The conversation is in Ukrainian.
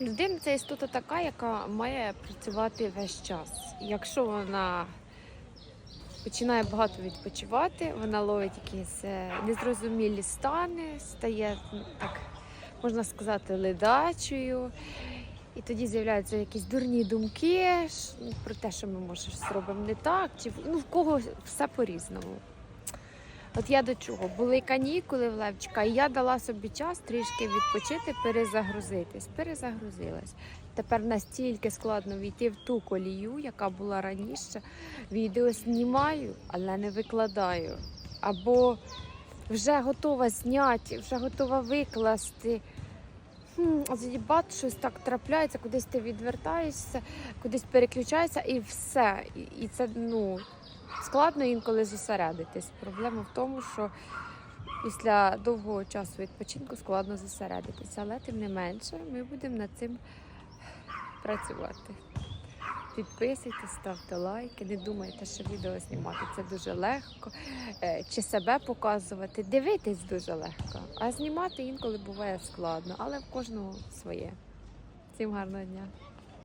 Людина це істота така, яка має працювати весь час. Якщо вона починає багато відпочивати, вона ловить якісь е, незрозумілі стани, стає так, можна сказати, ледачою. І тоді з'являються якісь дурні думки ну, про те, що ми може зробимо не так, чи ну в кого все по-різному. От я до чого? Були канікули в Левчика, і я дала собі час трішки відпочити, перезагрузитись. Перезагрузилась. Тепер настільки складно війти в ту колію, яка була раніше. Відео знімаю, але не викладаю. Або вже готова зняти, вже готова викласти. Бат, щось так трапляється, кудись ти відвертаєшся, кудись переключаєшся і все. І це ну, складно інколи зосередитись. Проблема в тому, що після довгого часу відпочинку складно зосередитися, але тим не менше ми будемо над цим працювати. Підписуйтесь, ставте лайки, не думайте, що відео знімати це дуже легко, е, чи себе показувати. Дивитись дуже легко, а знімати інколи буває складно, але в кожного своє. Всім гарного дня!